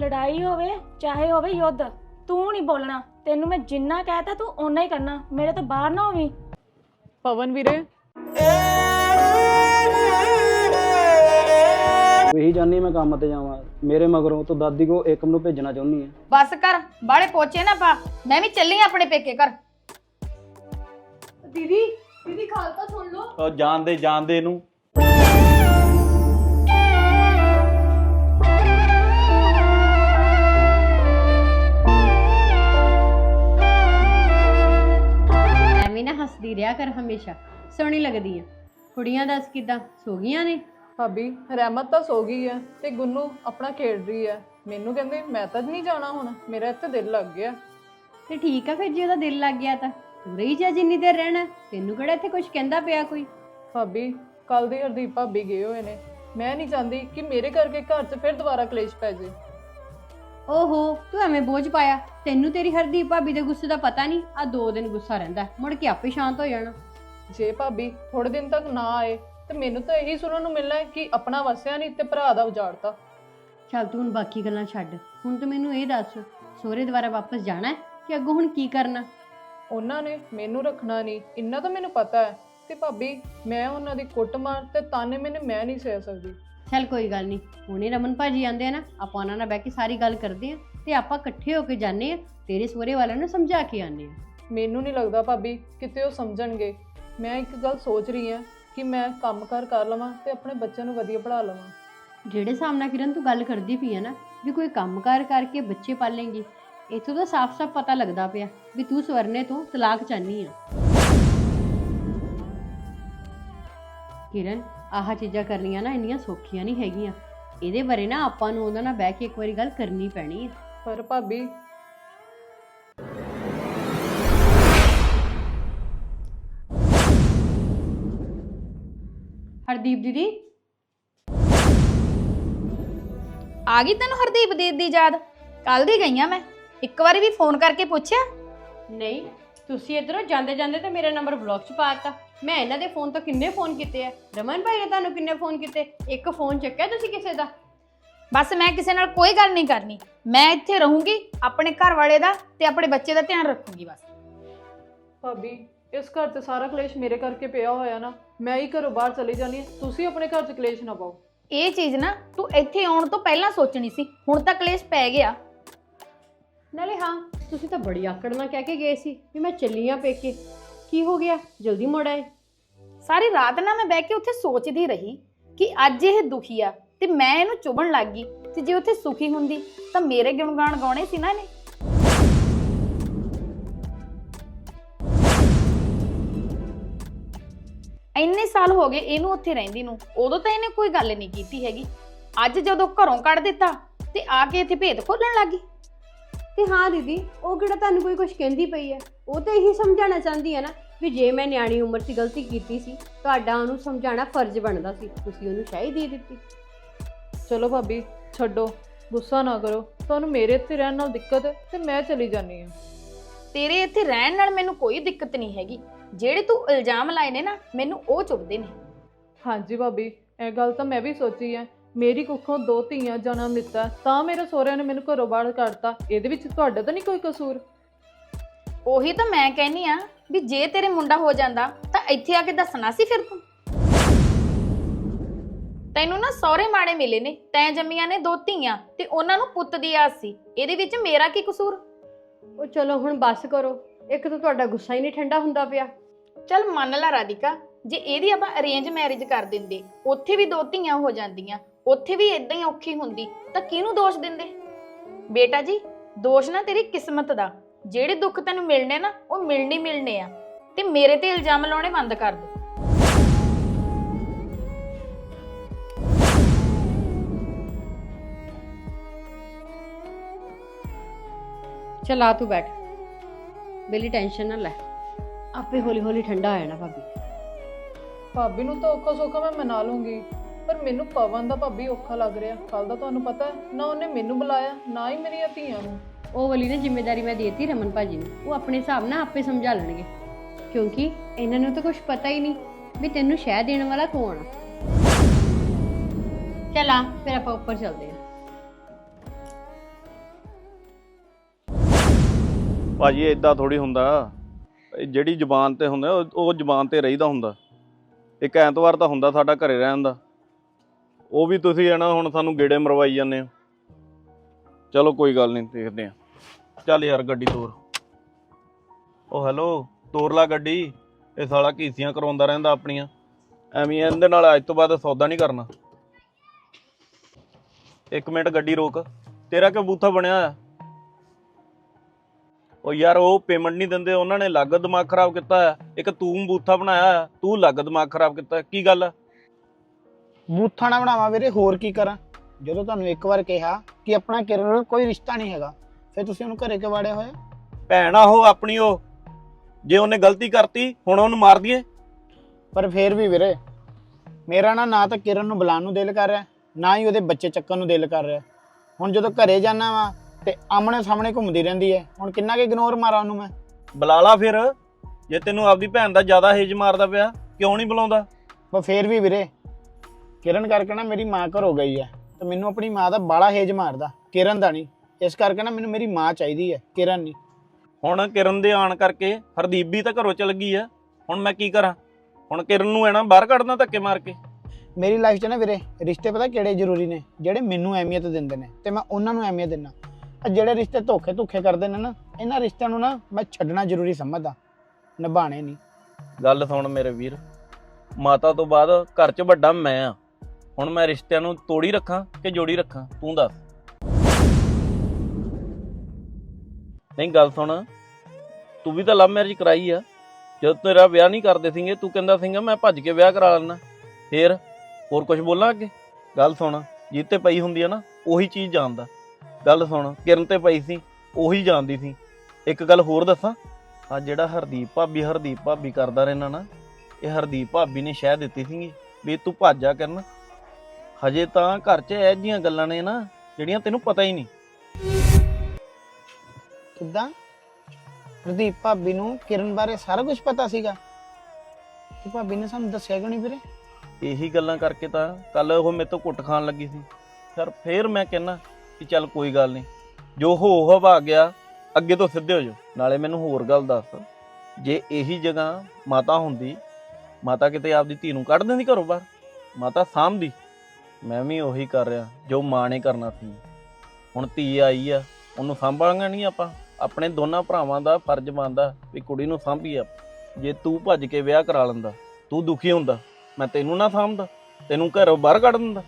ਲੜਾਈ ਹੋਵੇ ਚਾਹੇ ਹੋਵੇ ਯੁੱਧ ਤੂੰ ਨਹੀਂ ਬੋਲਣਾ। ਤੈਨੂੰ ਮੈਂ ਜਿੰਨਾ ਕਹਿਤਾ ਤੂੰ ਓਨਾ ਹੀ ਕਰਨਾ। ਮੇਰੇ ਤੋਂ ਬਾਹਰ ਨਾ ਹੋਵੀਂ। ਪਵਨ ਵੀਰੇ। ਇਹੀ ਚਾਹੁੰਦੀ ਮੈਂ ਕੰਮ ਤੇ ਜਾਵਾਂ। ਮੇਰੇ ਮਗਰੋਂ ਤੂੰ ਦਾਦੀ ਕੋ ਏਕਮ ਨੂੰ ਭੇਜਣਾ ਚਾਹੁੰਦੀ ਹੈ ਬਸ ਕਰ ਬਾਲੇ ਪੋਚੇ ਨਾ ਪਾ। ਮੈਂ ਵੀ ਚੱਲੀ ਆਂ ਆਪਣੇ ਪੇਕੇ ਘਰ। ਦੀਦੀ ਦੀਦੀ ਖਾਲ ਤਾਂ ਸੁਣ ਲਓ। ਉਹ ਜਾਣਦੇ ਜਾਣਦੇ ਇਹਨੂੰ। ਰਿਹਾ ਕਰ ਹਮੇਸ਼ਾ ਸੋਹਣੀ ਲੱਗਦੀ ਆ। ਕੁੜੀਆਂ ਦੱਸ ਕਿਦਾਂ ਸੋ ਗਈਆਂ ਨੇ? ਭਾਬੀ ਰਹਿਮਤ ਤਾਂ ਸੋ ਗਈ ਹੈ ਤੇ ਗੁੰਨੂ ਆਪਣਾ ਖੇਡ ਰਹੀ ਹੈ ਮੈਨੂੰ ਕਹਿੰਦੇ ਮੈਂ ਤਾਂ ਨਹੀਂ ਜਾਣਾ ਹੁਣ ਮੇਰਾ ਇੱਥੇ ਦਿਲ ਲੱਗ ਗਿਆ। ਤੇ ਠੀਕ ਆ ਫਿਰ ਜੇ ਉਹਦਾ ਦਿਲ ਲੱਗ ਗਿਆ ਤਾਂ। ਤੂੰ ਰਹੀ ਜਾ ਜਿੰਨੀ ਦੇਰ ਰਹਿਣਾ ਤੈਨੂੰ ਕਿਹੜਾ ਇੱਥੇ ਕੁਝ ਕਹਿੰਦਾ ਪਿਆ ਕੋਈ? ਭਾਬੀ ਕੱਲ ਦੀ ਹਰਦੀਪ ਭਾਬੀ ਗਏ ਹੋਏ ਨੇ। ਮੈਂ ਨਹੀਂ ਚਾਹੁੰਦੀ ਕਿ ਮੇਰੇ ਕਰਕੇ ਘਰ 'ਚ ਫਿਰ ਦੁਬਾਰਾ ਕਲੇਸ਼ ਪੈ ਜੇ। ਓਹੋ ਤੂੰ ਐਵੇਂ ਬੋਝ ਪਾਇਆ। ਤੈਨੂੰ ਤੇਰੀ ਹਰਦੀਪ ਭਾਬੀ ਦੇ ਗੁੱਸੇ ਦਾ ਪਤਾ ਨਹੀਂ ਆ ਦੋ ਦਿਨ ਗੁੱਸਾ ਰਹਿੰਦਾ ਮੁੜ ਕੇ ਆਪੇ ਸ਼ਾਂਤ ਹੋ ਜਾਣਾ। ਜੇ ਭਾਬੀ ਥੋੜੇ ਦਿਨ ਤੱਕ ਨਾ ਆਏ ਤੇ ਮੈਨੂੰ ਤਾਂ ਇਹੀ ਸੁਣਨ ਨੂੰ ਮਿਲਣਾ ਹੈ ਕਿ ਆਪਣਾ ਵਸਿਆ ਨਹੀਂ ਤੇ ਭਰਾ ਦਾ ਉਜਾੜਤਾ। ਚੱਲ ਤੂੰ ਹੁਣ ਬਾਕੀ ਗੱਲਾਂ ਛੱਡ। ਹੁਣ ਤੂੰ ਮੈਨੂੰ ਇਹ ਦੱਸ ਸੋਹਰੇ ਦੁਬਾਰਾ ਵਾਪਸ ਜਾਣਾ ਹੈ ਕਿ ਅੱਗੋਂ ਹੁਣ ਕੀ ਕਰਨਾ? ਉਹਨਾਂ ਨੇ ਮੈਨੂੰ ਰੱਖਣਾ ਨਹੀਂ ਇੰਨਾ ਤਾਂ ਮੈਨੂੰ ਪਤਾ ਹੈ। ਤੇ ਭਾਬੀ ਮੈਂ ਉਹਨਾਂ ਦੀ ਕੁੱਟਮਾਰ ਤੇ ਤਾਨੇ ਮੈਨੇ ਮੈਂ ਨਹੀਂ ਸਹਿ ਸਕਦੀ। ਚੱਲ ਕੋਈ ਗੱਲ ਨਹੀਂ ਹੁਣੇ ਰਮਨ ਭਾਜੀ ਆਂਦੇ ਆ ਨਾ ਆਪਾਂ ਉਹਨਾਂ ਨਾਲ ਬਹਿ ਕੇ ਸਾਰੀ ਗੱਲ ਕਰਦੇ ਆ ਤੇ ਆਪਾਂ ਇਕੱਠੇ ਹੋ ਕੇ ਜਾਂਦੇ ਆ ਤੇਰੇ ਸੋਹਰੇ ਵਾਲਿਆਂ ਨੂੰ ਸਮਝਾ ਕੇ ਆਨੇ ਆ। ਮੈਨੂੰ ਨਹੀਂ ਲੱਗਦਾ ਭਾਬੀ ਕਿਤੇ ਉਹ ਸਮਝਣਗੇ। ਮੈਂ ਇੱਕ ਗੱਲ ਸੋਚ ਰਹੀ ਹਾਂ ਕਿ ਮੈਂ ਕੰਮ ਕਰ ਕਰ ਲਵਾਂ ਤੇ ਆਪਣੇ ਬੱਚਿਆਂ ਨੂੰ ਵਧੀਆ ਪੜ੍ਹਾ ਲਵਾਂ। ਜਿਹੜੇ ਸਾਹਮਣਾ ਕਿਰਨ ਤੂੰ ਗੱਲ ਕਰਦੀ ਪਈ ਆ ਨਾ ਵੀ ਕੋਈ ਕੰਮਕਾਰ ਕਰਕੇ ਬੱਚੇ ਪਾਲੇਂਗੀ ਇਥੋਂ ਤਾਂ ਸਾਫ਼-ਸਾਫ਼ ਪਤਾ ਲੱਗਦਾ ਪਿਆ ਵੀ ਤੂੰ ਸਵਰਨੇ ਤੋਂ ਤਲਾਕ ਚਾਹਨੀ ਆ। ਕਿਰਨ ਆਹ ਚੀਜ਼ਾਂ ਕਰਨੀਆਂ ਨਾ ਇੰਨੀਆਂ ਸੌਖੀਆਂ ਨਹੀਂ ਹੈਗੀਆਂ। ਇਹਦੇ ਬਾਰੇ ਨਾ ਆਪਾਂ ਨੂੰ ਉਹਨਾਂ ਨਾਲ ਬਹਿ ਕੇ ਇੱਕ ਵਾਰੀ ਗੱਲ ਕਰਨੀ ਪੈਣੀ ਹੈ ਪਰ ਭਾਬੀ ਹਰਦੀਪ ਦੀਦੀ? ਆ ਗਈ ਤੈਨੂੰ ਹਰਦੀਪ ਦੀ ਦੀ ਯਾਦ? ਕੱਲ ਦੀ ਗਈਆਂ ਮੈਂ। ਇੱਕ ਵਾਰੀ ਵੀ ਫੋਨ ਕਰਕੇ ਪੁੱਛਿਆ? ਨਹੀਂ ਤੁਸੀਂ ਇਧਰੋਂ ਜਾਂਦੇ ਜਾਂਦੇ ਤੇ ਮੇਰਾ ਨੰਬਰ ਬਲੌਕ 'ਚ ਪਾਤਾ ਮੈਂ ਇਹਨਾਂ ਦੇ ਫੋਨ ਤੋਂ ਕਿੰਨੇ ਫੋਨ ਕੀਤੇ ਆ? ਰਮਨ ਭਾਈ ਨੇ ਤੁਹਾਨੂੰ ਕਿੰਨੇ ਫੋਨ ਕੀਤੇ? ਇੱਕ ਫੋਨ ਚੱਕਿਆ ਤੁਸੀਂ ਕਿਸੇ ਦਾ? ਬਸ ਮੈਂ ਕਿਸੇ ਨਾਲ ਕੋਈ ਗੱਲ ਨਹੀਂ ਕਰਨੀ। ਮੈਂ ਇੱਥੇ ਰਹੂੰਗੀ ਆਪਣੇ ਘਰ ਵਾਲੇ ਦਾ ਤੇ ਆਪਣੇ ਬੱਚੇ ਦਾ ਧਿਆਨ ਰੱਖੂੰਗੀ ਬਸ। ਭਾਬੀ ਇਸ ਘਰ 'ਚ ਸਾਰਾ ਕਲੇਸ਼ ਮੇਰੇ ਕਰਕੇ ਪਿਆ ਹੋਇਆ ਨਾ। ਮੈਂ ਹੀ ਘਰੋਂ ਬਾਹਰ ਚਲੀ ਜਾਣੀ ਹਾਂ। ਤੁਸੀਂ ਆਪਣੇ ਘਰ 'ਚ ਕਲੇਸ਼ ਨਾ ਪਾਓ। ਇਹ ਚੀਜ਼ ਨਾ ਤੂੰ ਇੱਥੇ ਆਉਣ ਤੋਂ ਪਹਿਲਾਂ ਸੋਚਣੀ ਸੀ। ਹੁਣ ਤਾਂ ਕਲੇਸ਼ ਪੈ ਗਿਆ। ਨਾਲੇ ਹਾਂ ਤੁਸੀਂ ਤਾਂ ਬੜੀ ਆਕੜ ਨਾਲ ਕਹਿ ਕੇ ਗਏ ਸੀ ਵੀ ਮੈਂ ਚੱਲੀ ਆ ਪੇਕੇ। ਕੀ ਹੋ ਗਿਆ? ਜਲਦੀ ਮੁੜ ਆਏ। ਸਾਰੀ ਰਾਤ ਨਾ ਮੈਂ ਬਹਿ ਕੇ ਉੱਥੇ ਸੋਚਦੀ ਰਹੀ ਕਿ ਅੱਜ ਇਹ ਦੁਖੀ ਆ ਤੇ ਮੈਂ ਇਹਨੂੰ ਚੁਭਣ ਲੱਗ ਗਈ ਤੇ ਜੇ ਉੱਥੇ ਸੁਖੀ ਹੁੰਦੀ ਤਾਂ ਮੇਰੇ ਗੁਣਗਾਨ ਗਾਉਣੇ ਸੀ ਨਾ ਇਹਨੇ। ਇੰਨੇ ਸਾਲ ਹੋ ਗਏ ਇਹਨੂੰ ਉੱਥੇ ਰਹਿੰਦੀ ਨੂੰ। ਉਦੋਂ ਤਾਂ ਇਹਨੇ ਕੋਈ ਗੱਲ ਨਹੀਂ ਕੀਤੀ ਹੈਗੀ। ਅੱਜ ਜਦੋਂ ਘਰੋਂ ਕੱਢ ਦਿੱਤਾ ਤੇ ਆ ਕੇ ਇੱਥੇ ਭੇਦ ਖੋਲਣ ਲੱਗੀ ਤੇ ਹਾਂ ਦੀਦੀ ਉਹ ਕਿਹੜਾ ਤੁਹਾਨੂੰ ਕੋਈ ਕੁਝ ਕਹਿੰਦੀ ਪਈ ਹੈ? ਉਹ ਤਾਂ ਇਹੀ ਸਮਝਾਉਣਾ ਚਾਹੁੰਦੀ ਹੈ ਨਾ ਵੀ ਜੇ ਮੈਂ ਨਿਆਣੀ ਉਮਰ 'ਚ ਗਲਤੀ ਕੀਤੀ ਸੀ ਤੁਹਾਡਾ ਉਹਨੂੰ ਸਮਝਾਉਣਾ ਫਰਜ਼ ਬਣਦਾ ਸੀ ਤੁਸੀਂ ਉਹਨੂੰ ਸ਼ਾਹੀ ਦੇ ਦਿੱਤੀ। ਚਲੋ ਭਾਬੀ ਛੱਡੋ ਗੁੱਸਾ ਨਾ ਕਰੋ। ਤੁਹਾਨੂੰ ਮੇਰੇ ਇੱਥੇ ਰਹਿਣ ਨਾਲ ਦਿੱਕਤ ਹੈ ਤੇ ਮੈਂ ਚਲੀ ਜਾਣੀ ਹਾਂ। ਤੇਰੇ ਇੱਥੇ ਰਹਿਣ ਨਾਲ ਮੈਨੂੰ ਕੋਈ ਦਿੱਕਤ ਨਹੀਂ ਹੈਗੀ। ਜਿਹੜੇ ਤੂੰ ਇਲਜ਼ਾਮ ਲਾਏ ਨੇ ਨਾ ਮੈਨੂੰ ਉਹ ਚੁੱਭਦੇ ਨੇ। ਹਾਂਜੀ ਭਾਬੀ ਇਹ ਗੱਲ ਤਾਂ ਮੈਂ ਵੀ ਸੋਚੀ ਹੈ। ਮੇਰੀ ਕੁੱਖੋਂ ਦੋ ਧੀਆਂ ਜਨਮ ਦਿੱਤਾ ਤਾਂ ਮੇਰੇ ਸਹੁਰਿਆਂ ਨੇ ਮੈਨੂੰ ਘਰੋਂ ਬਾਹਰ ਕੱਢਤਾ। ਇਹਦੇ ਵਿੱਚ ਤੁਹਾਡਾ ਤਾਂ ਨਹੀਂ ਕੋਈ ਕਸੂਰ? ਉਹੀ ਤਾਂ ਮੈਂ ਕਹਿੰਨੀ ਆ ਵੀ ਜੇ ਤੇਰੇ ਮੁੰਡਾ ਹੋ ਜਾਂਦਾ ਤਾਂ ਇੱਥੇ ਆ ਕੇ ਦੱਸਣਾ ਸੀ ਫਿਰ ਤੂੰ। ਤੈਨੂੰ ਨਾ ਸਹੁਰੇ ਮਾੜੇ ਮਿਲੇ ਨੇ ਤੈਂ ਜੰਮੀਆਂ ਨੇ ਦੋ ਧੀਆਂ ਤੇ ਉਹਨਾਂ ਨੂੰ ਪੁੱਤ ਦੀ ਆਸ ਸੀ। ਇਹਦੇ ਵਿੱਚ ਮੇਰਾ ਕੀ ਕਸੂਰ? ਉਹ ਚਲੋ ਹੁਣ ਬੱਸ ਕਰੋ ਇੱਕ ਤਾਂ ਤੁਹਾਡਾ ਗੁੱਸਾ ਹੀ ਨਹੀਂ ਠੰਡਾ ਹੁੰਦਾ ਪਿਆ। ਚੱਲ ਮੰਨ ਲੈ ਰਾਧਿਕਾ ਜੇ ਇਹਦੀ ਆਪਾਂ ਅਰੇਂਜ ਮੈਰਿਜ ਕਰ ਦਿੰਦੇ, ਉੱਥੇ ਵੀ ਦੋ ਧੀਆਂ ਹੋ ਜਾਂਦੀਆਂ, ਉੱਥੇ ਵੀ ਇਦਾਂ ਹੀ ਔਖੀ ਹੁੰਦੀ, ਤਾਂ ਕਿਹਨੂੰ ਦੋਸ਼ ਦਿੰਦੇ? ਬੇਟਾ ਜੀ, ਦੋਸ਼ ਨਾ ਤੇਰੀ ਕਿਸਮਤ ਦਾ, ਜਿਹੜੇ ਦੁੱਖ ਤੈਨੂੰ ਮਿਲਣੇ ਨਾ, ਉਹ ਮਿਲਣੀ ਮਿਲਣੇ ਆ। ਤੇ ਮੇਰੇ ਤੇ ਇਲਜ਼ਾਮ ਲਾਉਣੇ ਬੰਦ ਕਰ ਦੇ। ਚਲਾ ਤੂੰ ਬੈਠ। ਬੇਲੀ ਟੈਨਸ਼ਨ ਨਾ ਲੈ। ਆਪੇ ਹੌਲੀ ਹੌਲੀ ਠੰਡਾ ਹੋ ਜਾਣਾ ਭਾਬੀ। ਭਾਬੀ ਨੂੰ ਤਾਂ ਔਖਾ ਸੌਖਾ ਮੈਂ ਮਨਾ ਲੂੰਗੀ ਪਰ ਮੈਨੂੰ ਪਵਨ ਦਾ ਭਾਬੀ ਔਖਾ ਲੱਗ ਰਿਹਾ। ਕੱਲ ਦਾ ਤੁਹਾਨੂੰ ਪਤਾ ਨਾ ਉਹਨੇ ਮੈਨੂੰ ਬੁਲਾਇਆ ਨਾ ਹੀ ਮੇਰੀਆਂ ਧੀਆਂ ਨੂੰ। ਉਹ ਵਾਲੀ ਨੇ ਜ਼ਿੰਮੇਵਾਰੀ ਮੈਂ ਦੇਤੀ ਰਮਨ ਭਾਜੀ ਨੂੰ। ਉਹ ਆਪਣੇ ਹਿਸਾਬ ਨਾਲ ਆਪੇ ਸਮਝਾ ਲੈਣਗੇ। ਕਿਉਂਕਿ ਇਹਨਾਂ ਨੂੰ ਤਾਂ ਕੁਝ ਪਤਾ ਹੀ ਨਹੀਂ ਵੀ ਤੈਨੂੰ ਸ਼ਹਿ ਦੇਣ ਵਾਲਾ ਕੌਣ ਆ। ਫਿਰ ਆਪਾਂ ਉੱਪਰ ਚੱਲਦੇ ਹਾਂ। ਭਾਜੀ ਇਦਾਂ ਥੋੜੀ ਹੁੰਦਾ। ਜਿਹੜੀ ਜ਼ੁਬਾਨ ਤੇ ਹੁੰਦਾ ਉਹ- ਉਹ ਜ਼ੁਬਾਨ ਤੇ ਰਹੀਦਾ ਹੁੰਦਾ। ਇੱਕ ਐਤਵਾਰ ਤਾਂ ਹੁੰਦਾ ਸਾਡਾ ਘਰੇ ਰਹਿਣ ਦਾ। ਉਹ ਵੀ ਤੁਸੀਂ ਹੈ ਨਾ, ਹੁਣ ਸਾਨੂੰ ਗੇੜੇ ਮਰਵਾਈ ਜਾਂਦੇ ਹੋ। ਚਲੋ ਕੋਈ ਗੱਲ ਨਹੀਂ, ਦੇਖਦੇ ਆ ਚੱਲ ਯਾਰ ਗੱਡੀ ਤੋਰ। ਉਹ ਹੈਲੋ, ਤੋਰ ਲਾ ਗੱਡੀ। ਇਹ ਸਾਲਾ ਕੀਸੀਆਂ ਕਰਾਉਂਦਾ ਰਹਿੰਦਾ ਆਪਣੀਆਂ। ਐਵੇਂ ਇਹਦੇ ਨਾਲ ਅੱਜ ਤੋਂ ਬਾਅਦ ਸੌਦਾ ਨਹੀਂ ਕਰਨਾ। ਇੱਕ ਮਿੰਟ ਗੱਡੀ ਰੋਕ। ਤੇਰਾ ਕਿਉਂ ਬੂਥਾ ਬਣਿਆ ਆ ਉਹ ਯਾਰ ਉਹ ਪੇਮੈਂਟ ਨਹੀਂ ਦਿੰਦੇ ਉਹਨਾਂ ਨੇ ਲੱਗ ਦਿਮਾਗ ਖਰਾਬ ਕੀਤਾ ਇੱਕ ਤੂੰ ਬੂਥਾ ਬਣਾਇਆ ਤੂੰ ਲੱਗ ਦਿਮਾਗ ਖਰਾਬ ਕੀਤਾ ਕੀ ਗੱਲ? ਬੂਥਾ ਨਾ ਬਣਾਵਾਂ ਵੀਰੇ ਹੋਰ ਕੀ ਕਰਾਂ? ਜਦੋਂ ਤੁਹਾਨੂੰ ਇੱਕ ਵਾਰ ਕਿਹਾ ਕਿ ਆਪਣਾ ਕਿਰਨ ਨਾਲ ਕੋਈ ਰਿਸ਼ਤਾ ਨਹੀਂ ਹੈਗਾ ਫਿਰ ਤੁਸੀਂ ਉਹਨੂੰ ਘਰੇ ਕਿਉਂ ਵਾੜਿਆ ਹੋਇਆ? ਭੈਣ ਆ ਉਹ ਆਪਣੀ ਉਹ। ਜੇ ਉਹਨੇ ਗਲਤੀ ਕਰਤੀ ਹੁਣ ਉਹਨੂੰ ਮਾਰ ਦਈਏ। ਪਰ ਫੇਰ ਵੀ ਵੀਰੇ ਮੇਰਾ ਨਾ ਨਾ ਤਾਂ ਕਿਰਨ ਨੂੰ ਬੁਲਾਉਣ ਨੂੰ ਦਿਲ ਕਰ ਰਿਹਾ ਨਾ ਹੀ ਉਹਦੇ ਬੱਚੇ ਚੱਕਣ ਨੂੰ ਦਿਲ ਕਰ ਰਿਹਾ। ਹੁਣ ਜਦੋਂ ਘਰੇ ਜਾਣਾ ਵਾ ਤੇ ਆਮਣੇ ਸਾਹਮਣੇ ਘੁੰਮਦੀ ਰਹਿੰਦੀ ਹੈ ਹੁਣ ਕਿੰਨਾ ਕਿ ਇਗਨੋਰ ਮਾਰਾਂ ਉਹਨੂੰ ਮੈਂ? ਬੁਲਾ ਲਾ ਫਿਰ। ਜੇ ਤੈਨੂੰ ਆਪਦੀ ਭੈਣ ਦਾ ਜ਼ਿਆਦਾ ਹੇਜ ਮਾਰਦਾ ਪਿਆ ਕਿਉਂ ਨਹੀਂ ਬੁਲਾਉਂਦਾ? ਪਰ ਫੇਰ ਵੀ ਵੀਰੇ ਕਿਰਨ ਕਰਕੇ ਨਾ ਮੇਰੀ ਮਾਂ ਘਰੋਂ ਗਈ ਹੈ ਤੇ ਮੈਨੂੰ ਆਪਣੀ ਮਾਂ ਦਾ ਬਾਲਾ ਹੇਜ ਮਾਰਦਾ ਕਿਰਨ ਦਾ ਨਹੀਂ। ਇਸ ਕਰਕੇ ਨਾ ਮੈਨੂੰ ਮੇਰੀ ਮਾਂ ਚਾਹੀਦੀ ਹੈ ਕਿਰਨ ਨਹੀਂ। ਹੁਣ ਕਿਰਨ ਦੇ ਆਣ ਕਰਕੇ ਹਰਦੀਪ ਵੀ ਤਾਂ ਘਰੋਂ ਚਲ ਗਈ ਆ ਹੁਣ ਮੈਂ ਕੀ ਕਰਾਂ? ਹੁਣ ਕਿਰਨ ਨੂੰ ਐ ਨਾ ਬਾਹਰ ਕੱਢਣਾ ਧੱਕੇ ਮਾਰ ਕੇ। ਮੇਰੀ ਲਾਈਫ 'ਚ ਨਾ ਵੀਰੇ ਰਿਸ਼ਤੇ ਪਤਾ ਕਿਹੜੇ ਜ਼ਰੂਰੀ ਨੇ ਜਿਹੜੇ ਮੈਨੂੰ ਅਹਿਮੀਅਤ ਦਿੰਦੇ ਨੇ ਤੇ ਮੈਂ ਉਹਨਾਂ ਨੂੰ ਅਹਿਮੀਅਤ ਦਿੰਦਾ। ਆ ਜਿਹੜੇ ਰਿਸ਼ਤੇ ਧੋਖੇ ਧੋਖੇ ਕਰਦੇ ਨੇ ਨਾ, ਇਹਨਾਂ ਰਿਸ਼ਤਿਆਂ ਨੂੰ ਨਾ ਮੈਂ ਛੱਡਣਾ ਜ਼ਰੂਰੀ ਸਮਝਦਾ ਨਿਭਾਣੇ ਨਹੀਂ। ਗੱਲ ਸੁਣ ਮੇਰੇ ਵੀਰ, ਮਾਤਾ ਤੋਂ ਬਾਅਦ ਘਰ 'ਚ ਵੱਡਾ ਮੈਂ ਆ। ਹੁਣ ਮੈਂ ਰਿਸ਼ਤਿਆਂ ਨੂੰ ਤੋੜੀ ਰੱਖਾਂ ਕਿ ਜੋੜੀ ਰੱਖਾਂ, ਤੂੰ ਦੱਸ। ਨਹੀਂ, ਗੱਲ ਸੁਣ, ਤੂੰ ਵੀ ਤਾਂ ਲਵ ਮੈਰਿਜ ਕਰਾਈ ਆ। ਜਦ ਤੇਰਾ ਵਿਆਹ ਨਹੀਂ ਕਰਦੇ ਸੀਗੇ, ਤੂੰ ਕਹਿੰਦਾ ਸੀਗਾ, ਮੈਂ ਭੱਜ ਕੇ ਵਿਆਹ ਕਰਾ ਲੈਣਾ ਫੇਰ ਹੋਰ ਕੁਝ ਬੋਲਾਂ ਅੱਗੇ? ਗੱਲ ਸੁਣ, ਜਿੱਤੇ ਪਈ ਹੁੰਦੀ ਆ ਨਾ, ਉਹੀ ਚੀਜ਼ ਜਾਣਦਾ। ਗੱਲ ਸੁਣ ਕਿਰਨ ਤੇ ਪਈ ਸੀ ਉਹੀ ਜਾਣਦੀ ਸੀ। ਇੱਕ ਗੱਲ ਹੋਰ ਦੱਸਾਂ ਆ ਜਿਹੜਾ ਹਰਦੀਪ ਭਾਬੀ ਹਰਦੀਪ ਭਾਬੀ ਕਰਦਾ ਰਹਿਣਾ ਨਾ ਇਹ ਹਰਦੀਪ ਭਾਬੀ ਨੇ ਸ਼ਹਿ ਦਿੱਤੀ ਸੀਗੀ ਵੀ ਤੂੰ ਭੱਜ ਜਾ ਕਰਨ। ਹਜੇ ਤਾਂ ਘਰ 'ਚ ਇਹ ਜੀਆਂ ਗੱਲਾਂ ਨੇ ਨਾ ਜਿਹੜੀਆਂ ਤੈਨੂੰ ਪਤਾ ਹੀ ਨਹੀਂ। ਕਿੱਦਾਂ? ਪ੍ਰਦੀਪ ਭਾਬੀ ਨੂੰ ਕਿਰਨ ਬਾਰੇ ਸਾਰਾ ਕੁਝ ਪਤਾ ਸੀਗਾ? ਤੇ ਭਾਬੀ ਨੇ ਸਾਨੂੰ ਦੱਸਿਆ ਕਿਉਂ ਨਹੀਂ ਵੀਰੇ? ਇਹੀ ਗੱਲਾਂ ਕਰਕੇ ਤਾਂ ਕੱਲ ਉਹ ਮੇਰੇ ਤੋਂ ਕੁੱਟ ਖਾਣ ਲੱਗੀ ਸੀ। ਸਰ ਫੇਰ ਮੈਂ ਕਹਿੰਨਾ ਕਿ ਚੱਲ ਕੋਈ ਗੱਲ ਨਹੀਂ। ਜੋ ਹੋ ਹਵਾ ਗਿਆ, ਅੱਗੇ ਤੋਂ ਸਿੱਧੇ ਹੋ ਜਾਓ। ਨਾਲੇ ਮੈਨੂੰ ਹੋਰ ਗੱਲ ਦੱਸ। ਜੇ ਇਹੀ ਜਗ੍ਹਾ ਮਾਤਾ ਹੁੰਦੀ, ਮਾਤਾ ਕਿਤੇ ਆਪਦੀ ਧੀ ਨੂੰ ਕੱਢ ਦਿੰਦੀ ਘਰੋਂ ਬਾਹਰ, ਮਾਤਾ ਸਾਂਭਦੀ। ਮੈਂ ਵੀ ਉਹੀ ਕਰ ਰਿਹਾ, ਜੋ ਮਾਂ ਨੇ ਕਰਨਾ ਸੀ। ਹੁਣ ਧੀ ਆਈ ਆ, ਉਹਨੂੰ ਸਾਂਭਾਂਗੇ ਨਹੀਂ ਆਪਾਂ। ਆਪਣੇ ਦੋਨਾਂ ਭਰਾਵਾਂ ਦਾ ਫਰਜ਼ ਬਣਦਾ ਵੀ ਕੁੜੀ ਨੂੰ ਸਾਂਭੀ ਆ ਜੇ ਤੂੰ ਭੱਜ ਕੇ ਵਿਆਹ ਕਰਾ ਲੈਂਦਾ, ਤੂੰ ਦੁਖੀ ਹੁੰਦਾ, ਮੈਂ ਤੈਨੂੰ ਨਾ ਸਾਂਭਦਾ, ਤੈਨੂੰ ਘਰੋਂ ਬਾਹਰ ਕੱਢ ਦਿੰਦਾ।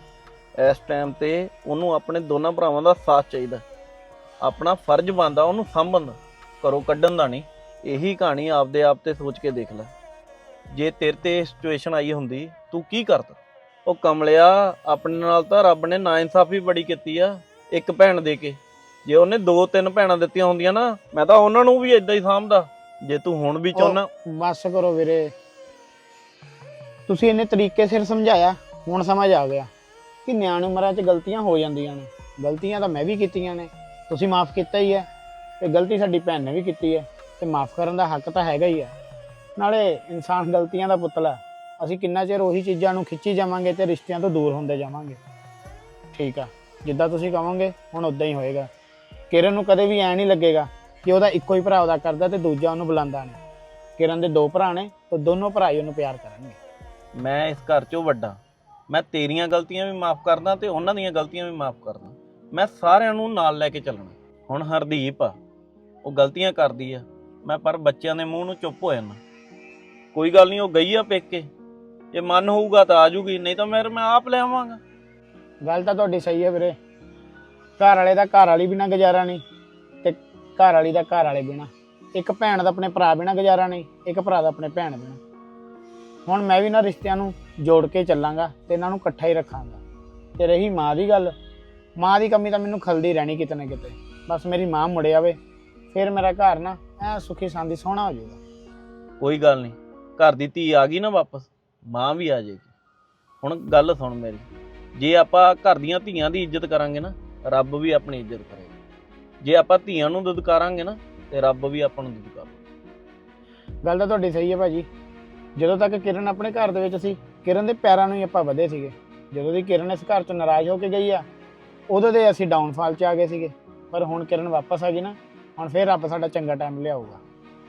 ਇਸ ਟਾਈਮ ਤੇ ਉਹਨੂੰ ਆਪਣੇ ਦੋਨਾਂ ਭਰਾਵਾਂ ਦਾ ਸਾਥ ਚਾਹੀਦਾ। ਆਪਣਾ ਫਰਜ਼ ਬਣਦਾ ਉਹਨੂੰ ਸਾਂਭਣ ਦਾ, ਘਰੋਂ ਕੱਢਣ ਦਾ ਨਹੀਂ। ਇਹੀ ਕਹਾਣੀ ਆਪਦੇ ਆਪ ਤੇ ਸੋਚ ਕੇ ਦੇਖ ਲੈ। ਜੇ ਤੇਰੇ ਤੇ ਸਿਚੁਏਸ਼ਨ ਆਈ ਹੁੰਦੀ, ਤੂੰ ਕੀ ਕਰਦਾ ਉਹ ਕਮਲਿਆ, ਆਪਣੇ ਨਾਲ ਤਾਂ ਰੱਬ ਨੇ ਨਾ ਨਾਇਨਸਾਫੀ ਬੜੀ ਕੀਤੀ ਆ, ਇੱਕ ਭੈਣ ਦੇ ਕੇ। ਜੇ ਉਹਨੇ ਦੋ ਤਿੰਨ ਭੈਣਾਂ ਦਿੱਤੀਆਂ ਹੁੰਦੀਆਂ ਨਾ, ਮੈਂ ਤਾਂ ਉਹਨਾਂ ਨੂੰ ਵੀ ਇਦਾਂ ਹੀ ਸਾਂਭਦਾ। ਜੇ ਤੂੰ ਹੁਣ ਵੀ ਚਾਹੁੰਦਾ ਬਸ ਕਰੋ ਵੀਰੇ। ਤੁਸੀਂ ਇੰਨੇ ਤਰੀਕੇ ਸਿਰ ਸਮਝਾਇਆ, ਹੁਣ ਸਮਝ ਆ ਗਿਆ। ਕਿ ਨਿਆਣ ਉਮਰਾਂ 'ਚ ਗਲਤੀਆਂ ਹੋ ਜਾਂਦੀਆਂ ਨੇ। ਗਲਤੀਆਂ ਤਾਂ ਮੈਂ ਵੀ ਕੀਤੀਆਂ ਨੇ। ਤੁਸੀਂ ਮਾਫ ਕੀਤਾ ਹੀ ਹੈ ਤੇ ਗਲਤੀ ਸਾਡੀ ਭੈਣ ਨੇ ਵੀ ਕੀਤੀ ਹੈ ਤੇ ਮਾਫ ਕਰਨ ਦਾ ਹੱਕ ਤਾਂ ਹੈਗਾ ਹੀ ਹੈ। ਨਾਲੇ ਇਨਸਾਨ ਗਲਤੀਆਂ ਦਾ ਪੁਤਲਾ ਅਸੀਂ ਕਿੰਨਾ ਚਿਰ ਉਹੀ ਚੀਜ਼ਾਂ ਨੂੰ ਖਿੱਚੀ ਜਾਵਾਂਗੇ ਤੇ ਰਿਸ਼ਤਿਆਂ ਤੋਂ ਦੂਰ ਹੁੰਦੇ ਜਾਵਾਂਗੇ। ਠੀਕ ਆ, ਜਿੱਦਾਂ ਤੁਸੀਂ ਕਹੋਗੇ, ਹੁਣ ਉਦਾਂ ਹੀ ਹੋਏਗਾ। ਕਿਰਨ ਨੂੰ ਕਦੇ ਵੀ ਐ ਨਹੀਂ ਲੱਗੇਗਾ ਕਿ ਉਹਦਾ ਇੱਕੋ ਹੀ ਭਰਾ ਉਹਦਾ ਕਰਦਾ ਤੇ ਦੂਜਾ ਉਹਨੂੰ ਬੁਲਾਉਂਦਾ ਨਹੀਂ। ਕਿਰਨ ਦੇ ਦੋ ਭਰਾ ਨੇ ਤੇ ਦੋਨੋਂ ਭਰਾ ਹੀ ਉਹਨੂੰ ਪਿਆਰ ਕਰਨਗੇ। ਮੈਂ ਇਸ ਘਰ 'ਚੋਂ ਵੱਡਾ। ਮੈਂ ਤੇਰੀਆਂ ਗਲਤੀਆਂ ਵੀ ਮਾਫ ਕਰਦਾ ਤੇ ਉਹਨਾਂ ਦੀਆਂ ਗਲਤੀਆਂ ਵੀ ਮਾਫ ਕਰਦਾ। ਮੈਂ ਸਾਰਿਆਂ ਨੂੰ ਨਾਲ ਲੈ ਕੇ ਚੱਲਣਾ। ਹੁਣ ਹਰਦੀਪ ਆ, ਉਹ ਗਲਤੀਆਂ ਕਰਦੀ ਆ। ਮੈਂ ਪਰ ਬੱਚਿਆਂ ਦੇ ਮੂੰਹ ਨੂੰ ਚੁੱਪ ਹੋ ਜਾਣਾ ਕੋਈ ਗੱਲ ਨਹੀਂ, ਉਹ ਗਈ ਆ ਪੇਕੇ। ਜੇ ਮਨ ਹੋਊਗਾ ਤਾਂ ਆ ਜੂਗੀ, ਨਹੀਂ ਤਾਂ ਮੈਂ ਮੈਂ ਆਪ ਲੈ ਆਵਾਂਗਾ। ਗੱਲ ਤਾਂ ਤੁਹਾਡੀ ਸਹੀ ਹੈ ਵੀਰੇ। ਘਰ ਵਾਲੇ ਦਾ ਘਰ ਵਾਲੀ ਬਿਨਾ ਗੁਜ਼ਾਰਾ ਨਹੀਂ ਤੇ ਘਰ ਵਾਲੀ ਦਾ ਘਰ ਵਾਲੇ ਬਿਨਾ। ਇੱਕ ਭੈਣ ਦਾ ਆਪਣੇ ਭਰਾ ਬਿਨਾ ਗੁਜ਼ਾਰਾ ਨਹੀਂ, ਇੱਕ ਭਰਾ ਦਾ ਆਪਣੇ ਭੈਣ ਬਿਨਾ। ਹੁਣ ਮੈਂ ਵੀ ਨਾ ਰਿਸ਼ਤਿਆਂ ਨੂੰ ਜੋੜ ਕੇ ਚੱਲਾਂਗਾ ਤੇ ਇਹਨਾਂ ਨੂੰ ਇਕੱਠਾ ਹੀ ਰੱਖਾਂਗਾ। ਤੇ ਰਹੀ ਮਾਂ ਦੀ ਗੱਲ ਮਾਂ ਦੀ ਕਮੀ ਤਾਂ ਮੈਨੂੰ ਖਲਦੀ ਰਹਿਣੀ ਕਿਤੇ ਨਾ ਕਿਤੇ। ਬਸ ਮੇਰੀ ਮਾਂ ਮੁੜ ਆਵੇ ਫਿਰ ਮੇਰਾ ਘਰ ਨਾ ਐ ਸੁਖੀ ਸ਼ਾਂਤੀ ਸੋਹਣਾ ਹੋ ਜਾਊਗਾ। ਕੋਈ ਗੱਲ ਨਹੀਂ ਘਰ ਦੀ ਧੀ ਆ ਗਈ ਨਾ ਵਾਪਸ ਮਾਂ ਵੀ ਆ ਜਾਏਗੀ। ਹੁਣ ਗੱਲ ਸੁਣ ਮੇਰੀ ਜੇ ਆਪਾਂ ਘਰ ਦੀਆਂ ਧੀਆਂ ਦੀ ਇੱਜ਼ਤ ਕਰਾਂਗੇ ਨਾ ਰੱਬ ਵੀ ਆਪਣੀ ਇੱਜ਼ਤ ਕਰੇਗਾ। ਜੇ ਆਪਾਂ ਧੀਆਂ ਨੂੰ ਦੁਦਕਾਰਾਂਗੇ ਨਾ ਤੇ ਰੱਬ ਵੀ ਆਪਾਂ ਨੂੰ ਦੁਦਕਾਰੂ ਗੱਲ ਤਾਂ ਤੁਹਾਡੀ ਸਹੀ ਹੈ ਭਾਜੀ। ਜਦੋਂ ਤੱਕ ਕਿਰਨ ਆਪਣੇ ਘਰ ਦੇ ਵਿੱਚ ਸੀ, ਕਿਰਨ ਦੇ ਪੈਰਾਂ ਨੂੰ ਹੀ ਆਪਾਂ ਵਧੇ ਸੀਗੇ। ਜਦੋਂ ਦੀ ਕਿਰਨ ਇਸ ਘਰ ਤੋਂ ਨਾਰਾਜ਼ ਹੋ ਕੇ ਗਈ ਆ, ਉਦੋਂ ਦੇ ਅਸੀਂ ਡਾਊਨਫਾਲ 'ਚ ਆ ਗਏ ਸੀਗੇ। ਪਰ ਹੁਣ ਕਿਰਨ ਵਾਪਸ ਆ ਗਈ ਨਾ, ਹੁਣ ਫੇਰ ਰੱਬ ਸਾਡਾ ਚੰਗਾ ਟਾਈਮ ਲਿਆਊਗਾ।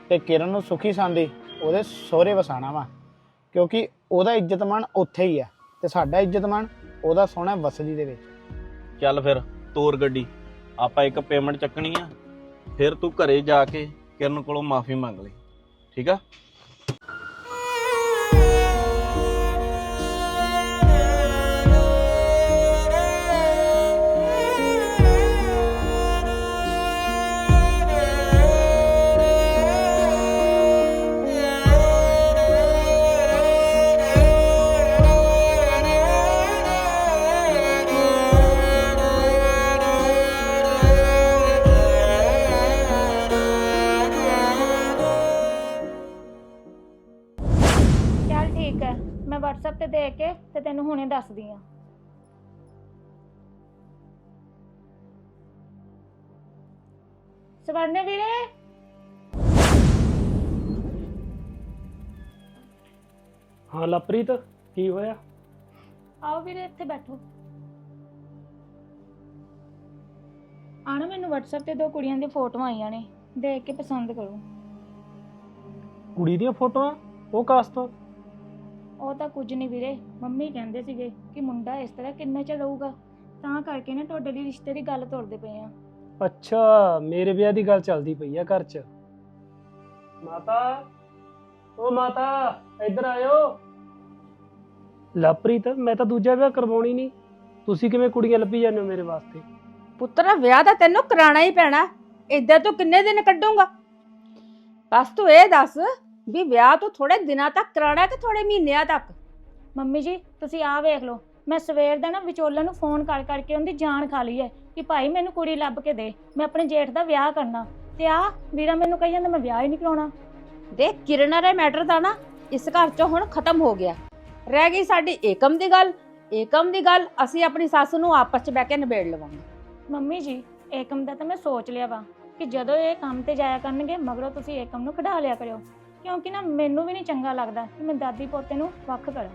ਤੇ ਕਿਰਨ ਨੂੰ ਸੁਖੀ ਸੰਦੀ, ਉਹਦੇ ਸਹੁਰੇ ਵਸਾਣਾ ਵਾ। ਕਿਉਂਕਿ ਉਹਦਾ ਇੱਜ਼ਤਮਾਨ ਉੱਥੇ ਹੀ ਆ, ਤੇ ਸਾਡਾ ਇੱਜ਼ਤਮਾਨ ਉਹਦਾ ਸੋਹਣਾ ਵਸਦੀ ਦੇ ਵਿੱਚ। ਚੱਲ ਫਿਰ, ਤੋਰ ਗੱਡੀ। ਆਪਾਂ ਇੱਕ ਪੇਮੈਂਟ ਚੱਕਣੀ ਆ, ਫਿਰ ਤੂੰ ਘਰੇ ਜਾ ਕੇ ਕਿਰਨ ਕੋਲੋਂ ਮਾਫੀ ਮੰਗ ਲਈ। ਠੀਕ ਆ? ਸਵਰਨੇ ਵੀਰੇ। ਹਾਂ ਲਪ੍ਰੀਤ ਕੀ ਹੋਇਆ? ਆਓ ਵੀਰੇ ਇੱਥੇ ਬੈਠੋ। ਆਣਾ ਮੈਨੂੰ WhatsApp ਤੇ ਦੋ ਕੁੜੀਆਂ ਦੀਆਂ ਫੋਟੋਆਂ ਆਈਆਂ ਨੇ ਦੇਖ ਕੇ ਪਸੰਦ ਕਰੋ। ਕੁੜੀ ਦੀਆਂ ਫੋਟੋਆਂ? ਉਹ ਕਾਸ ਤੋਂ ਉਹ ਤਾਂ ਕੁਝ ਨਹੀਂ ਵੀਰੇ ਮੰਮੀ ਕਹਿੰਦੇ ਸੀਗੇ ਕਿ ਮੁੰਡਾ ਇਸ ਤਰ੍ਹਾਂ ਕਿੰਨੇ ਚ ਰਹੂਗਾ। ਤਾਂ ਕਰਕੇ ਨਾ ਤੁਹਾਡੇ ਲਈ ਰਿਸ਼ਤੇ ਦੀ ਗੱਲ ਤੋਰਦੇ ਪਏ ਆ। ਅੱਛਾ ਮੇਰੇ ਵਿਆਹ ਦੀ ਗੱਲ ਚੱਲਦੀ ਪਈ ਆ ਘਰ 'ਚ। ਮਾਤਾ ਓ ਮਾਤਾ ਇੱਧਰ ਆਇਓ। ਲਪ੍ਰੀਤ ਮੈਂ ਤਾਂ ਦੂਜਾ ਵਿਆਹ ਕਰਵਾਉਣੀ ਨਹੀਂ। ਤੁਸੀਂ ਕਿਵੇਂ ਕੁੜੀਆਂ ਲੱਭੀ ਜਾਂਦੇ ਹੋ ਮੇਰੇ ਵਾਸਤੇ? ਪੁੱਤਰਾ ਵਿਆਹ ਤਾਂ ਤੈਨੂੰ ਕਰਾਣਾ ਹੀ ਪੈਣਾ। ਇੱਧਰ ਤੂੰ ਕਿੰਨੇ ਦਿਨ ਕੱਢੂੰਗਾ? ਬਸ ਤੂੰ ਇਹ ਦੱਸ ਵੀ ਵਿਆਹ ਤੂੰ ਥੋੜੇ ਦਿਨਾਂ ਤੱਕ ਕਰਾਣਾ ਕਿ ਥੋੜੇ ਮਹੀਨਿਆਂ ਤੱਕ? ਮੰਮੀ ਜੀ ਤੁਸੀਂ ਆਹ ਵੇਖ ਲਓ। ਮੈਂ ਸਵੇਰ ਦਾ ਨਾ ਵਿਚੋਲਨ ਨੂੰ ਫੋਨ ਕਰ ਕਰਕੇ ਉਹਦੀ ਜਾਨ ਖਾ ਲਈ ਹੈ ਕਿ ਭਾਈ ਮੈਨੂੰ ਕੁੜੀ ਲੱਭ ਕੇ ਦੇ ਮੈਂ ਆਪਣੇ ਜੇਠ ਦਾ ਵਿਆਹ ਕਰਨਾ। ਤੇ ਆ ਵੀਰਾ ਮੈਨੂੰ ਕਹੀ ਜਾਂਦਾ ਮੈਂ ਵਿਆਹ ਹੀ ਨਹੀਂ ਕਰਾਉਣਾ। ਦੇਖ ਕਿਰਨ ਦੇ ਮੈਟਰ ਦਾ ਨਾ ਇਸ ਘਰ 'ਚ ਹੁਣ ਖਤਮ ਹੋ ਗਿਆ। ਰਹਿ ਗਈ ਸਾਡੀ ਏਕਮ ਦੀ ਗੱਲ ਏਕਮ ਦੀ ਗੱਲ ਅਸੀਂ ਆਪਣੀ ਸੱਸ ਨੂੰ ਆਪਸ 'ਚ ਬਹਿ ਕੇ ਨਿਬੇੜ ਲਵਾਂਗੇ। ਮੰਮੀ ਜੀ ਏਕਮ ਦਾ ਤਾਂ ਮੈਂ ਸੋਚ ਲਿਆ ਵਾ ਕਿ ਜਦੋਂ ਇਹ ਕੰਮ ਤੇ ਜਾਇਆ ਕਰਨਗੇ ਮਗਰੋਂ ਤੁਸੀਂ ਏਕਮ ਨੂੰ ਕਢਾ ਲਿਆ ਕਰਿਓ। ਕਿਉਂਕਿ ਨਾ ਮੈਨੂੰ ਵੀ ਨਹੀਂ ਚੰਗਾ ਲੱਗਦਾ ਕਿ ਮੈਂ ਦਾਦੀ ਪੋਤੇ ਨੂੰ ਵੱਖ ਕਰਾਂ।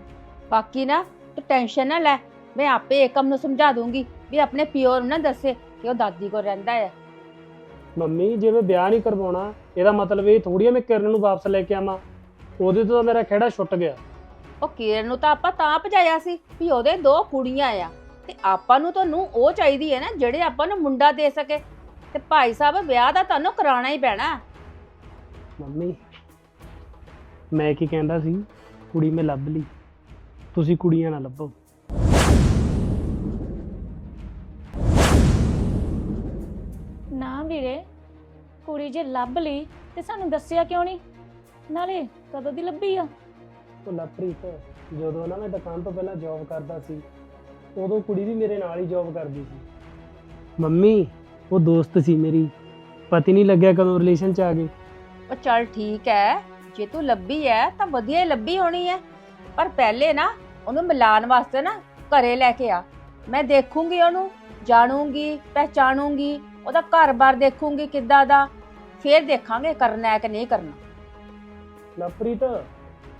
ਬਾਕੀ ਨਾ ਤੂੰ ਟੈਨਸ਼ਨ ਨਾ ਲੈ। ਮੈਂ ਆਪੇ ਏਕਮ ਨੂੰ ਸਮਝਾ ਦੂੰਗੀ ਵੀ ਆਪਣੇ ਪਿਓ ਨੂੰ ਨਾ ਦੱਸੇ ਕਿ ਉਹ ਦਾਦੀ ਕੋਲ ਰਹਿੰਦਾ ਹੈ ਮੰਮੀ ਜੇ ਮੈਂ ਵਿਆਹ ਨਹੀਂ ਕਰਵਾਉਣਾ ਇਹਦਾ ਮਤਲਬ ਇਹ ਥੋੜੀ ਆ ਮੈਂ ਕਿਰਨ ਨੂੰ ਵਾਪਸ ਲੈ ਕੇ ਆਵਾਂ। ਉਹਦੇ ਤੋਂ ਤਾਂ ਮੇਰਾ ਖਿਹੜਾ ਛੁੱਟ ਗਿਆ। ਉਹ ਕਿਰਨ ਨੂੰ ਤਾਂ ਆਪਾਂ ਤਾਂ ਭਜਾਇਆ ਸੀ ਵੀ ਉਹਦੇ ਦੋ ਕੁੜੀਆਂ ਆ। ਤੇ ਆਪਾਂ ਨੂੰ ਤੁਹਾਨੂੰ ਉਹ ਚਾਹੀਦੀ ਹੈ ਨਾ ਜਿਹੜੇ ਆਪਾਂ ਨੂੰ ਮੁੰਡਾ ਦੇ ਸਕੇ। ਤੇ ਭਾਈ ਸਾਹਿਬ ਵਿਆਹ ਦਾ ਤੁਹਾਨੂੰ ਕਰਾਉਣਾ ਹੀ ਪੈਣਾ। ਮੰਮੀ ਮੈਂ ਕੀ ਕਹਿੰਦਾ ਸੀ? ਕੁੜੀ ਮੈਂ ਲੱਭ ਲਈ। ਤੁਸੀਂ ਕੁੜੀਆਂ ਨਾ ਲੱਭੋ। ਨਾ ਵੀਰੇ ਕੁੜੀ ਜੇ ਲੱਭ ਲਈ ਤੇ ਸਾਨੂੰ ਦੱਸਿਆ ਕਿਉਂ ਨਹੀਂ? ਨਾਲੇ ਕਦੋਂ ਦੀ ਲੱਭੀ ਆ? ਉਹ ਲਵਪ੍ਰੀਤ ਜਦੋਂ ਨਾ ਮੈਂ ਦੁਕਾਨ ਤੋਂ ਪਹਿਲਾਂ ਜੌਬ ਕਰਦਾ ਸੀ ਉਦੋਂ ਕੁੜੀ ਵੀ ਮੇਰੇ ਨਾਲ ਹੀ ਜੌਬ ਕਰਦੀ ਸੀ। ਮੰਮੀ ਉਹ ਦੋਸਤ ਸੀ ਮੇਰੀ ਪਤਾ ਨਹੀਂ ਲੱਗਿਆ ਕਦੋਂ ਰਿਲੇਸ਼ਨ ਚ ਆ ਗਏ। ਉਹ ਚੱਲ ਠੀਕ ਹੈ ਜੇ ਤੂੰ ਲੱਭੀ ਹੈ ਤਾਂ ਵਧੀਆ ਹੀ ਲੱਭੀ ਹੋਣੀ ਹੈ। ਪਰ ਪਹਿਲੇ ਨਾ ਉਹਨੂੰ ਮਿਲਾਨ ਵਾਸਤੇ ਨਾ ਘਰੇ ਲੈ ਕੇ ਆ। ਮੈਂ ਦੇਖੂੰਗੀ ਉਹਨੂੰ ਜਾਣੂੰਗੀ ਪਹਿਚਾਣੂੰਗੀ ਉਹਦਾ ਘਰ-ਬਾਰ ਦੇਖੂੰਗੀ ਕਿੱਦਾਂ ਦਾ ਫੇਰ ਦੇਖਾਂਗੇ ਕਰਨਾ ਹੈ ਕਿ ਨਹੀਂ ਕਰਨਾ। ਲਵਪ੍ਰੀਤ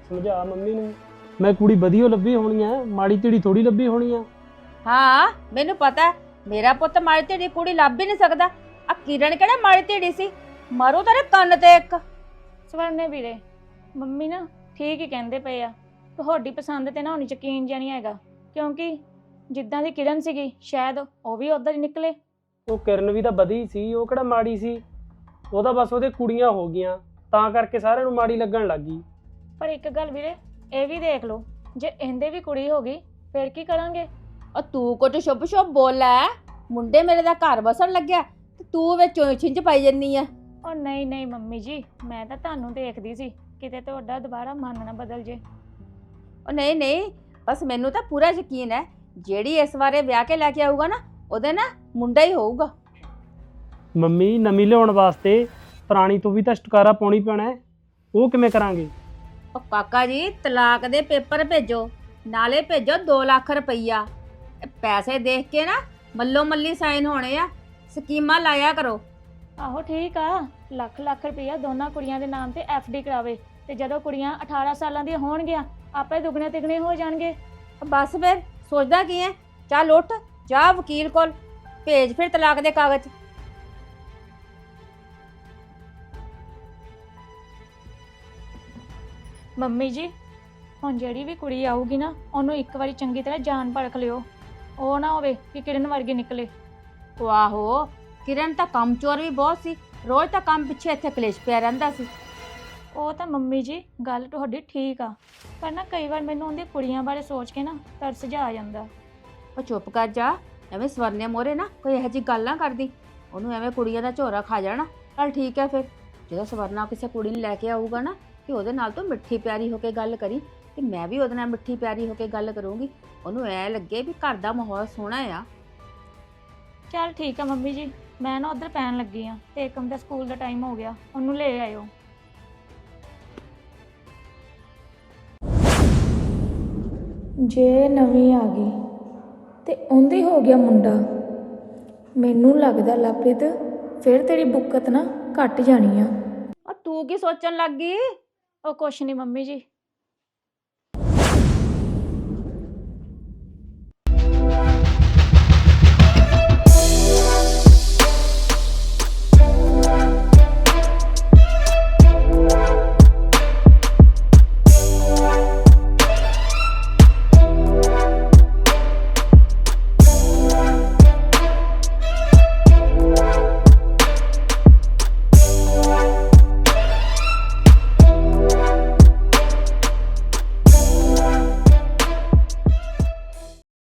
ਸਮਝਾ ਮੰਮੀ ਨੂੰ। ਮੈਂ ਕੁੜੀ ਵਧੀਆ ਲੱਭੀ ਹੋਣੀ ਆ ਮਾੜੀ ਢੀੜੀ ਥੋੜੀ ਲੱਭੀ ਹੋਣੀ ਆ। ਹਾਂ ਮੈਨੂੰ ਪਤਾ ਹੈ, ਮੇਰਾ ਪੁੱਤ ਮਾੜੀ ਢੀੜੀ ਕੁੜੀ ਲੱਭ ਹੀ ਨਹੀਂ ਸਕਦਾ। ਆ ਕਿਰਨ ਕਿਹੜਾ ਮਾੜੀ ਢੀੜੀ ਸੀ? ਮਾਰੂ ਤੇਰੇ ਕੰਨ ਤੇ ਇੱਕ। ਸਵਰਨੇ ਵੀਰੇ ਮੰਮੀ ਨਾ ਠੀਕ ਹੀ ਕਹਿੰਦੇ ਪਏ ਆ। ਤੁਹਾਡੀ ਪਸੰਦ ਤੇ ਨਾ ਹੁਣ ਯਕੀਨ ਜਿਹਾ ਨਹੀਂ ਹੈਗਾ। ਕਿਉਂਕਿ ਜਿੱਦਾਂ ਦੀ ਕਿਰਨ ਸੀਗੀ ਸ਼ਾਇਦ ਉਹ ਵੀ ਉਧਰ ਹੀ ਨਿਕਲੇ। ਉਹ ਕਿਰਨ ਵੀ ਤਾਂ ਬਦੀ ਸੀ ਉਹ ਕਿਹੜਾ ਮਾੜੀ ਸੀ? ਉਹ ਤਾਂ ਬਸ ਉਹਦੇ ਕੁੜੀਆਂ ਹੋ ਗਈਆਂ ਤਾਂ ਕਰਕੇ ਸਾਰਿਆਂ ਨੂੰ ਮਾੜੀ ਲੱਗਣ ਲੱਗ ਗਈ। ਪਰ ਇੱਕ ਗੱਲ ਵੀਰੇ ਇਹ ਵੀ ਦੇਖ ਲਓ ਜੇ ਇਹਦੇ ਵੀ ਕੁੜੀ ਹੋ ਗਈ ਫਿਰ ਕੀ ਕਰਾਂਗੇ? ਉਹ ਤੂੰ ਕੁਝ ਸ਼ੁਭ ਸ਼ੁਭ ਬੋਲਾ ਮੁੰਡੇ ਮੇਰੇ ਦਾ ਘਰ ਵਸਣ ਲੱਗਿਆ ਤੇ ਤੂੰ ਵਿੱਚ ਛਿੰਝ ਪਾਈ ਜੰਨੀ ਆ। ਉਹ ਨਹੀਂ ਨਹੀਂ ਮੰਮੀ ਜੀ ਮੈਂ ਤਾਂ ਤੁਹਾਨੂੰ ਦੇਖਦੀ ਸੀ ਕਿਤੇ ਤੁਹਾਡਾ ਦੁਬਾਰਾ ਮਨ ਨਾ ਬਦਲ ਜੇ। ਉਹ ਨਹੀਂ ਨਹੀਂ ਬਸ ਮੈਨੂੰ ਤਾਂ ਪੂਰਾ ਯਕੀਨ ਹੈ ਜਿਹੜੀ ਇਸ ਵਾਰੇ ਵਿਆਹ ਕੇ ਲੈ ਕੇ ਆਊਗਾ ਨਾ ਉਹਦੇ ਨਾ ਮੁੰਡਾ ਹੀ ਹੋਊਗਾ। ਮੰਮੀ ਨਵੀਂ ਲਿਆਉਣ ਵਾਸਤੇ ਪੁਰਾਣੀ ਤੋਂ ਵੀ ਤਾਂ ਛੁਟਕਾਰਾ ਪਾਉਣੀ ਪੈਣਾ ਹੈ। ਉਹ ਕਿਵੇਂ ਕਰਾਂਗੇ? ਉਹ ਕਾਕਾ ਜੀ ਤਲਾਕ ਦੇ ਪੇਪਰ ਭੇਜੋ ਨਾਲੇ ਭੇਜੋ 2 ਲੱਖ ਰੁਪਈਆ। ਇਹ ਪੈਸੇ ਦੇਖ ਕੇ ਨਾ ਮੱਲੋ ਮੱਲੀ ਸਾਈਨ ਹੋਣੇ ਆ ਸਕੀਮਾਂ ਲਾਇਆ ਕਰੋ। ਆਹੋ ਠੀਕ ਆ ਲੱਖ ਲੱਖ ਰੁਪਈਆ ਦੋਨਾਂ ਕੁੜੀਆਂ ਦੇ ਨਾਮ ਤੇ ਡੀ ਕਰਾਵੇ ਤੇ ਜਦੋਂ ਕੁੜੀਆਂ 18 ਸਾਲਾਂ ਦੀਆਂ ਹੋਣਗੀਆਂ ਆਪੇ ਦੁਗਣੇ ਤਿਗਣੇ ਹੋ ਜਾਣਗੇ। ਬਸ ਫਿਰ ਸੋਚਦਾ ਕੀ ਹੈ ਚੱਲ ਉੱਠ ਜਾ ਵਕੀਲ ਕੋਲ ਭੇਜ ਫਿਰ ਤਲਾਕ ਦੇ ਕਾਗਜ਼। ਮੰਮੀ ਜੀ ਹੁਣ ਜਿਹੜੀ ਵੀ ਕੁੜੀ ਆਊਗੀ ਨਾ ਉਹਨੂੰ ਇੱਕ ਵਾਰੀ ਚੰਗੀ ਤਰ੍ਹਾਂ ਜਾਣ ਪਰਖ ਲਿਓ। ਉਹ ਨਾ ਹੋਵੇ ਕਿ ਕਿਰਨ ਵਰਗੀ ਨਿਕਲੇ। ਵਾਹੋ ਕਿਰਨ ਤਾਂ ਕੰਮ ਚੋਰ ਵੀ ਬਹੁਤ ਸੀ। ਰੋਜ਼ ਤਾਂ ਕੰਮ ਪਿੱਛੇ ਇੱਥੇ ਕਲੇਸ਼ ਪਿਆ ਰਹਿੰਦਾ ਸੀ। ਉਹ ਤਾਂ ਮੰਮੀ ਜੀ ਗੱਲ ਤੁਹਾਡੀ ਠੀਕ ਆ। ਪਰ ਨਾ ਕਈ ਵਾਰ ਮੈਨੂੰ ਉਹਦੀ ਕੁੜੀਆਂ ਬਾਰੇ ਸੋਚ ਕੇ ਨਾ ਤਰਸ ਜਾ ਆ ਜਾਂਦਾ। ਉਹ ਚੁੱਪ ਕਰ ਜਾ ਐਵੇਂ ਸਵਰਨੇ ਮੋਰੇ ਨਾ ਕੋਈ ਇਹੋ ਜਿਹੀ ਗੱਲ ਨਾ ਕਰਦੀ। ਉਹਨੂੰ ਐਵੇਂ ਕੁੜੀਆਂ ਦਾ ਝੋਰਾ ਖਾ ਜਾਣਾ ਚਲ ਠੀਕ ਹੈ ਫਿਰ। ਜਦੋਂ ਸਵਰਨਾ ਕਿਸੇ ਕੁੜੀ ਨੂੰ ਲੈ ਕੇ ਆਊਗਾ ਨਾ ਕਿ ਉਹਦੇ ਨਾਲ ਤੂੰ ਮਿੱਠੀ ਪਿਆਰੀ ਹੋ ਕੇ ਗੱਲ ਕਰੀ ਤੇ ਮੈਂ ਵੀ ਉਹਦੇ ਨਾਲ ਮਿੱਠੀ ਪਿਆਰੀ ਹੋ ਕੇ ਗੱਲ ਕਰੂੰਗੀ। ਉਹਨੂੰ ਐ ਲੱਗੇ ਵੀ ਘਰ ਦਾ ਮਾਹੌਲ ਸੋਹਣਾ ਆ। ਚਲ ਠੀਕ ਆ ਮੰਮੀ ਜੀ ਮੈਂ ਨਾ ਉਧਰ ਪੈਣ ਲੱਗੀ ਆ ਤੇ ਏਕਮ ਦਾ ਸਕੂਲ ਦਾ ਟਾਈਮ ਹੋ ਗਿਆ ਉਹਨੂੰ ਲੈ ਆਇਓ। ਜੇ ਨਵੀਂ ਆ ਗਈ ਤੇ ਉਹਦੀ ਹੋ ਗਿਆ ਮੁੰਡਾ। ਮੈਨੂੰ ਲੱਗਦਾ ਲਵਪ੍ਰੀਤ, ਫਿਰ ਤੇਰੀ ਬੁੱਕਤ ਨਾ ਘਟ ਜਾਣੀ ਆ। ਉਹ ਤੂੰ ਕੀ ਸੋਚਣ ਲੱਗ ਗਈ? ਉਹ ਕੁਛ ਨਹੀਂ ਮੰਮੀ ਜੀ।